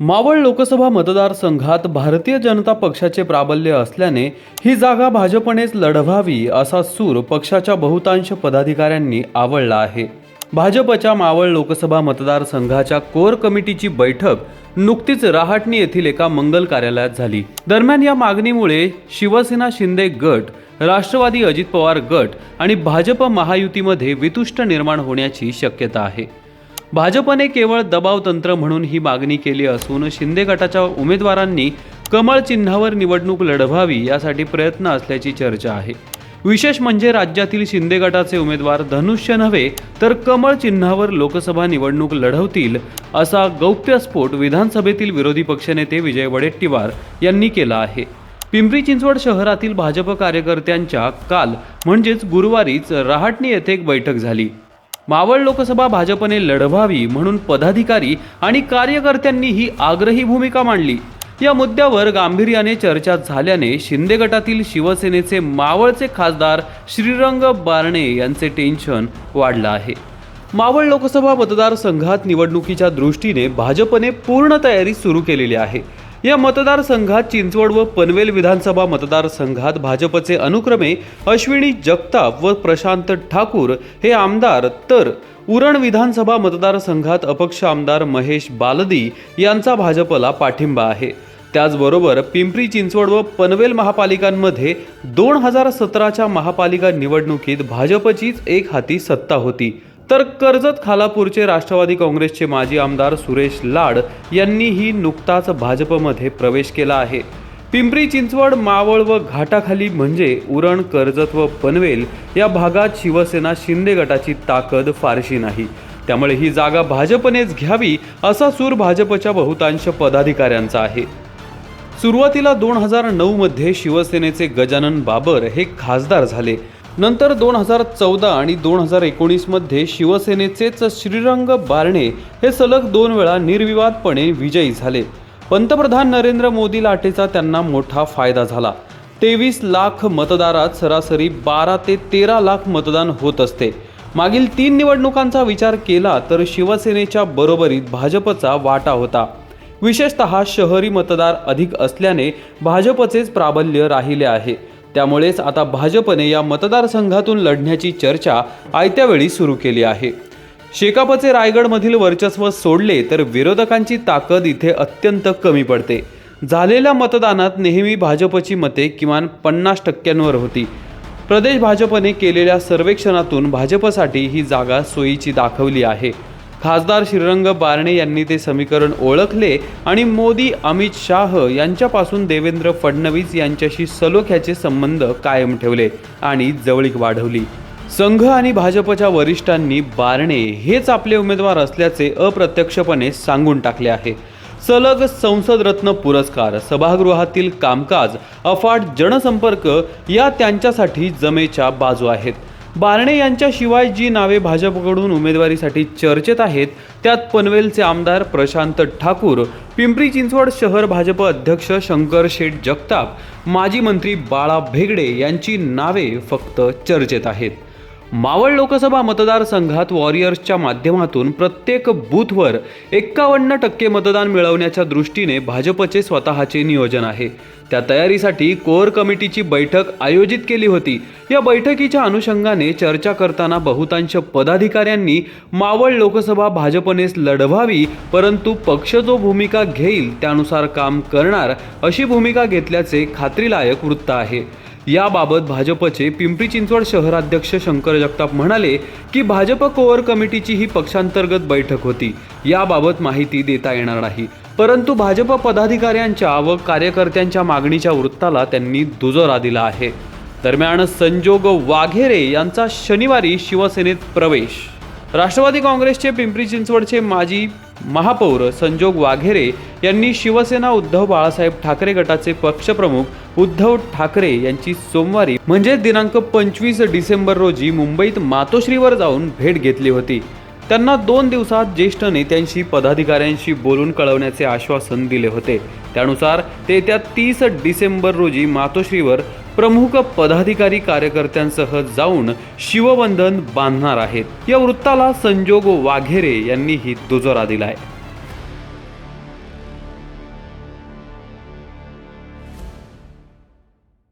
मावळ लोकसभा मतदारसंघात भारतीय जनता पक्षाचे प्राबल्य असल्याने ही जागा भाजपनेच लढवावी असा सूर पक्षाच्या बहुतांश पदाधिकाऱ्यांनी आवळला आहे. भाजपच्या मावळ लोकसभा मतदारसंघाच्या कोर कमिटीची बैठक नुकतीच रहाटणी येथील एका मंगल कार्यालयात झाली. दरम्यान या मागणीमुळे शिवसेना शिंदे गट राष्ट्रवादी अजित पवार गट आणि भाजप महायुतीमध्ये वितुष्ट निर्माण होण्याची शक्यता आहे. भाजपने केवळ दबाव तंत्र म्हणून ही मागणी केली असून शिंदे गटाच्या उमेदवारांनी कमळ चिन्हावर निवडणूक लढवावी यासाठी प्रयत्न असल्याची चर्चा आहे. विशेष म्हणजे राज्यातील शिंदे गटाचे उमेदवार धनुष्य नव्हे तर कमळ चिन्हावर लोकसभा निवडणूक लढवतील असा गौप्यस्फोट विधानसभेतील विरोधी पक्षनेते विजय वडेट्टीवार यांनी केला आहे. पिंपरी चिंचवड शहरातील भाजप कार्यकर्त्यांच्या काल म्हणजेच गुरुवारीच रहाटणी येथे एक बैठक झाली. मावळ लोकसभा भाजपने लढवावी म्हणून पदाधिकारी आणि कार्यकर्त्यांनी ही आग्रही भूमिका मांडली. या मुद्द्यावर गांभीर्याने चर्चा झाल्याने शिंदे गटातील शिवसेनेचे मावळचे खासदार श्रीरंग बारणे यांचे टेन्शन वाढलं आहे. मावळ लोकसभा मतदारसंघात निवडणुकीच्या दृष्टीने भाजपने पूर्ण तयारी सुरू केलेली आहे. या मतदारसंघात चिंचवड व पनवेल विधानसभा मतदारसंघात भाजपचे अनुक्रमे अश्विनी जगताप व प्रशांत ठाकूर हे आमदार तर उरण विधानसभा मतदारसंघात अपक्ष आमदार महेश बालदी यांचा भाजपला पाठिंबा आहे. त्याचबरोबर पिंपरी चिंचवड व पनवेल महापालिकांमध्ये दोन हजार सतराच्या महापालिका निवडणुकीत भाजपचीच एक हाती सत्ता होती. तर कर्जत खालापूरचे राष्ट्रवादी काँग्रेसचे माजी आमदार सुरेश लाड यांनीही नुकताच भाजपमध्ये प्रवेश केला आहे. पिंपरी चिंचवड मावळ व घाटाखाली म्हणजे उरण कर्जत व पनवेल या भागात शिवसेना शिंदे गटाची ताकद फारशी नाही. त्यामुळे ही जागा भाजपनेच घ्यावी असा सूर भाजपच्या बहुतांश पदाधिकाऱ्यांचा आहे. सुरुवातीला दोन हजार नऊमध्ये शिवसेनेचे गजानन बाबर हे खासदार झाले. नंतर दोन हजार चौदा आणि दोन हजार एकोणीसमध्ये शिवसेनेचेच श्रीरंग बारणे हे सलग दोन वेळा निर्विवादपणे विजयी झाले. पंतप्रधान नरेंद्र मोदी लाटेचा त्यांना मोठा फायदा झाला. तेवीस लाख मतदारात सरासरी बारा ते तेरा लाख मतदान होत असते. मागील तीन निवडणुकांचा विचार केला तर शिवसेनेच्या बरोबरीत भाजपचा वाटा होता. विशेषतः शहरी मतदार अधिक असल्याने भाजपचेच प्राबल्य राहिले आहे. त्यामुळेच आता भाजपने या मतदारसंघातून लढण्याची चर्चा आयत्यावेळी सुरू केली आहे. शेकापचे रायगडमधील वर्चस्व सोडले तर विरोधकांची ताकद इथे अत्यंत कमी पडते. झालेल्या मतदानात नेहमी भाजपची मते किमान पन्नास टक्क्यांवर होती. प्रदेश भाजपने केलेल्या सर्वेक्षणातून भाजपसाठी ही जागा सोयीची दाखवली आहे. खासदार श्रीरंग बारणे यांनी ते समीकरण ओळखले आणि मोदी अमित शाह यांच्यापासून देवेंद्र फडणवीस यांच्याशी सलोख्याचे संबंध कायम ठेवले आणि जवळीक वाढवली. संघ आणि भाजपच्या वरिष्ठांनी बारणे हेच आपले उमेदवार असल्याचे अप्रत्यक्षपणे सांगून टाकले आहे. सलग संसद रत्न पुरस्कार सभागृहातील कामकाज अफाट जनसंपर्क या त्यांच्यासाठी जमेच्या बाजू आहेत. बारणे यांच्याशिवाय जी नावे भाजपकडून उमेदवारीसाठी चर्चेत आहेत त्यात पनवेलचे आमदार प्रशांत ठाकूर पिंपरी चिंचवड शहर भाजप अध्यक्ष शंकर शेठ जगताप माजी मंत्री बाळा भेगडे यांची नावे फक्त चर्चेत आहेत. मावळ लोकसभा मतदारसंघात वॉरियर्सच्या माध्यमातून प्रत्येक बूथवर एक्कावन्न टक्के मतदान मिळवण्याच्या दृष्टीने भाजपचे स्वतःचे नियोजन आहे. त्या तयारीसाठी कोर कमिटीची बैठक आयोजित केली होती. या बैठकीच्या अनुषंगाने चर्चा करताना बहुतांश पदाधिकाऱ्यांनी मावळ लोकसभा भाजपनेच लढवावी परंतु पक्ष जो भूमिका घेईल त्यानुसार काम करणार अशी भूमिका घेतल्याचे खात्रीलायक वृत्त आहे. याबाबत भाजपचे पिंपरी चिंचवड शहराध्यक्ष शंकर जगताप म्हणाले की भाजप कोअर कमिटीची ही पक्षांतर्गत बैठक होती. याबाबत माहिती देता येणार नाही. परंतु भाजप पदाधिकाऱ्यांच्या व कार्यकर्त्यांच्या मागणीच्या वृत्ताला त्यांनी दुजोरा दिला आहे. दरम्यान संजोग वाघेरे यांचा शनिवारी शिवसेनेत प्रवेश. राष्ट्रवादी काँग्रेसचे पिंपरी चिंचवडचे माजी महापौर संजोग वाघेरे यांनी शिवसेना उद्धव बाळासाहेब ठाकरे गटाचे पक्षप्रमुख उद्धव ठाकरे यांची सोमवारी म्हणजे दिनांक पंचवीस डिसेंबर रोजी मुंबईत मातोश्रीवर जाऊन भेट घेतली होती. त्यांना दोन दिवसात ज्येष्ठ नेत्यांशी पदाधिकाऱ्यांशी बोलून कळवण्याचे आश्वासन दिले होते. त्यानुसार ते येत्या तीस डिसेंबर रोजी मातोश्रीवर प्रमुख पदाधिकारी कार्यकर्त्यांसह जाऊन शिवबंधन बांधणार आहेत. या वृत्ताला संजोग वाघेरे यांनीही दुजोरा दिलाय.